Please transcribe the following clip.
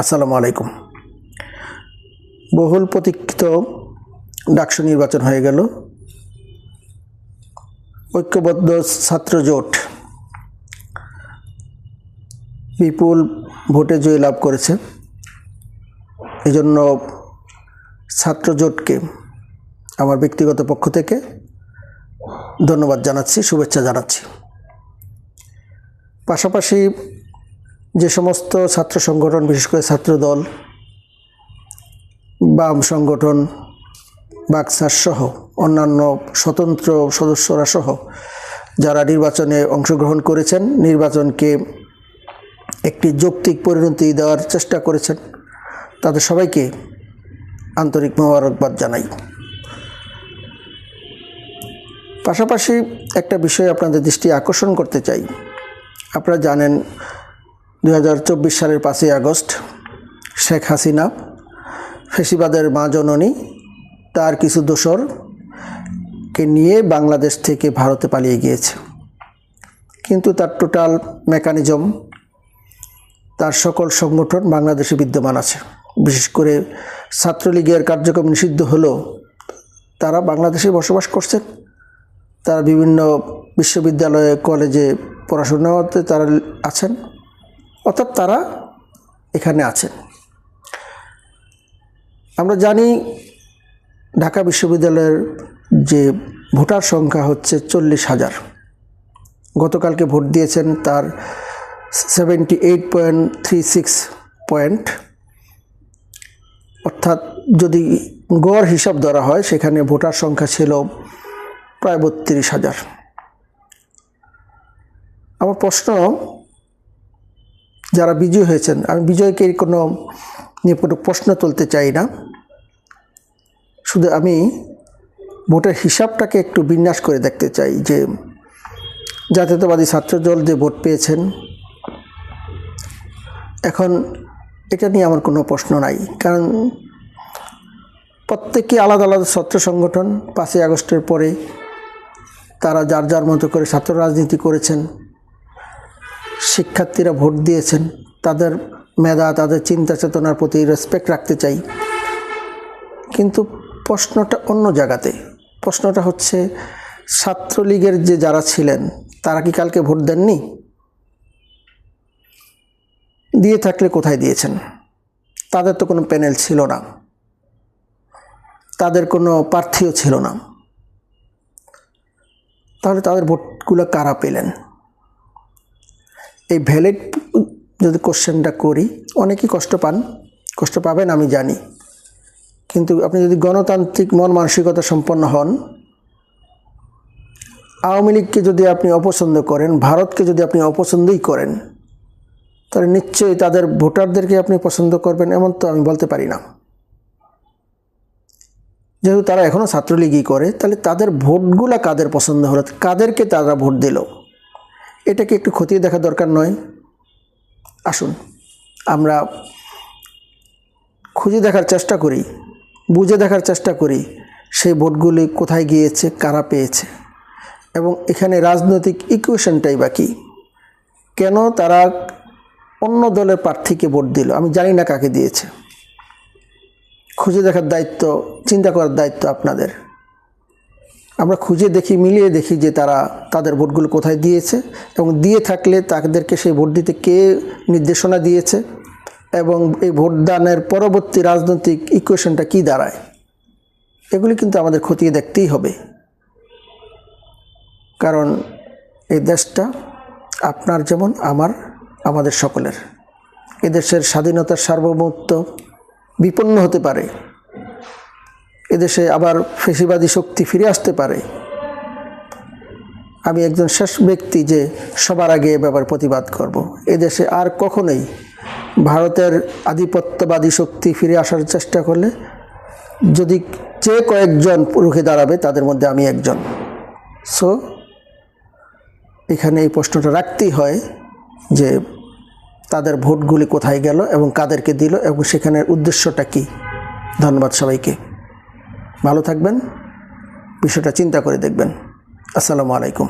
আসসালামু আলাইকুম। বহুল প্রতীক্ষিত ডাকসু নির্বাচন হয়ে গেল। ঐক্যবদ্ধ ছাত্র জোট বিপুল ভোটে জয় লাভ করেছে। এজন্য ছাত্র জোটকে আমার ব্যক্তিগত পক্ষ থেকে ধন্যবাদ জানাচ্ছি, শুভেচ্ছা জানাচ্ছি। পাশাপাশি যে সমস্ত ছাত্র সংগঠন, বিশেষ করে ছাত্র দল, বাম সংগঠন বাক্সার সহ অন্যান্য স্বতন্ত্র সদস্যরা সহ যারা নির্বাচনে অংশগ্রহণ করেছেন, নির্বাচনকে একটি যৌক্তিক পরিণতি দেওয়ার চেষ্টা করেছেন, তাদের সবাইকে আন্তরিক মোবারকবাদ জানাই। পাশাপাশি একটা বিষয় আপনাদের দৃষ্টি আকর্ষণ করতে চাই। আপনারা জানেন দু হাজার চব্বিশ সালের পাঁচই আগস্ট শেখ হাসিনা ফেসিবাদের মা জননী, তার কিছু দোসরকে নিয়ে বাংলাদেশ থেকে ভারতে পালিয়ে গিয়েছে। কিন্তু তার টোটাল মেকানিজম, তার সকল সংগঠন বাংলাদেশে বিদ্যমান আছে। বিশেষ করে ছাত্রলীগের কার্যক্রম নিষিদ্ধ হলেও তারা বাংলাদেশে বসবাস করছেন তারা বিভিন্ন বিশ্ববিদ্যালয়ে, কলেজে পড়াশোনাতে তারা আছেন। অর্থাৎ তারা এখানে আছেন। আমরা জানি ঢাকা বিশ্ববিদ্যালয়ের যে ভোটার সংখ্যা হচ্ছে চল্লিশ হাজার। গতকালকে ভোট দিয়েছেন তার seventy eight point three six point অর্থাৎ যদি গড় হিসাব ধরা হয়, সেখানে ভোটার সংখ্যা ছিল প্রায় বত্রিশ হাজার। আমার প্রশ্ন যারা বিজয়ী হয়েছেন, আমি বিজয়কে কোনো নিয়ে কোনো প্রশ্ন তুলতে চাই না। শুধু আমি ভোটের হিসাবটাকে একটু বিন্যাস করে দেখতে চাই যে জাতীয়তাবাদী ছাত্রদল যে ভোট পেয়েছেন, এখন এটা নিয়ে আমার কোনো প্রশ্ন নাই। কারণ প্রত্যেকে আলাদা আলাদা ছাত্র সংগঠন, পাঁচই আগস্টের পরে তারা যার যার মতো করে ছাত্র রাজনীতি করেছেন শিক্ষার্থীরা ভোট দিয়েছেন। তাদের মেধা, তাদের চিন্তা চেতনার প্রতি রেসপেক্ট রাখতে চাই। কিন্তু প্রশ্নটা অন্য জায়গাতে। প্রশ্নটা হচ্ছে, ছাত্রলীগের যে যারা ছিলেন, তারা কি কালকে ভোট দেননি? দিয়ে থাকলে কোথায় দিয়েছেন? তাদের তো কোনো প্যানেল ছিল না। তাদের কোনো প্রার্থীও ছিল না। তাহলে তাদের ভোটগুলো কারা পেলেন? এই ভ্যালিড যদি কোশ্চেনটা করি, অনেকেই কষ্ট পান, কষ্ট পাবেন আমি জানি। কিন্তু আপনি যদি গণতান্ত্রিক মন মানসিকতা সম্পন্ন হন, আওয়ামী লীগকে যদি আপনি অপছন্দ করেন, ভারতকে যদি আপনি অপছন্দই করেন, তাহলে নিশ্চয়ই তাদের ভোটারদেরকে আপনি পছন্দ করবেন, এমন তো আমি বলতে পারি না। যেহেতু তারা এখনও ছাত্রলীগই করে, তাহলে তাদের ভোটগুলা কাদের পছন্দ হলো? কাদেরকে তারা ভোট দিল? এটাকে একটু খতিয়ে দেখা দরকার নয়। আসুন, আমরা খুঁজে দেখার চেষ্টা করি, বুঝে দেখার চেষ্টা করি সেই ভোটগুলি কোথায় গিয়েছে, কারা পেয়েছে। এবং এখানে রাজনৈতিক ইকুয়েশনটাই বাকি কেন তারা অন্য দলের প্রার্থীকে ভোট দিল? আমি জানি না কাকে দিয়েছে। খুঁজে দেখার দায়িত্ব, চিন্তা করার দায়িত্ব আপনাদের। আমরা খুঁজে দেখি, মিলিয়ে দেখি যে তারা তাদের ভোটগুলো কোথায় দিয়েছে এবং দিয়ে থাকলে তাদেরকে সেই ভোট দিতে কে নির্দেশনা দিয়েছে এবং এই ভোটদানের পরবর্তী রাজনৈতিক ইকুয়েশনটা কী দাঁড়ায়? এগুলি কিন্তু আমাদের খতিয়ে দেখতেই হবে। কারণ এই দেশটা আপনার যেমন, আমার, আমাদের সকলের। এদেশের স্বাধীনতার সার্বভৌমত্ব বিপন্ন হতে পারে। এদেশে আবার ফেসিবাদী শক্তি ফিরে আসতে পারে। আমি একজন শেষ ব্যক্তি যে সবার আগে এ ব্যাপার প্রতিবাদ করব। এদেশে আর কখনোই ভারতের আধিপত্যবাদী শক্তি ফিরে আসার চেষ্টা করলে যদি যে কয়েকজন রুখে দাঁড়াবে, তাদের মধ্যে আমি একজন। সো এখানে এই প্রশ্নটা রাখতেই হয় যে তাদের ভোটগুলি কোথায় গেল এবং কাদেরকে দিল এবং সেখানের উদ্দেশ্যটা কী। ধন্যবাদ সবাইকে। ভালো থাকবেন বিষয়টা চিন্তা করে দেখবেন। আসসালামু আলাইকুম।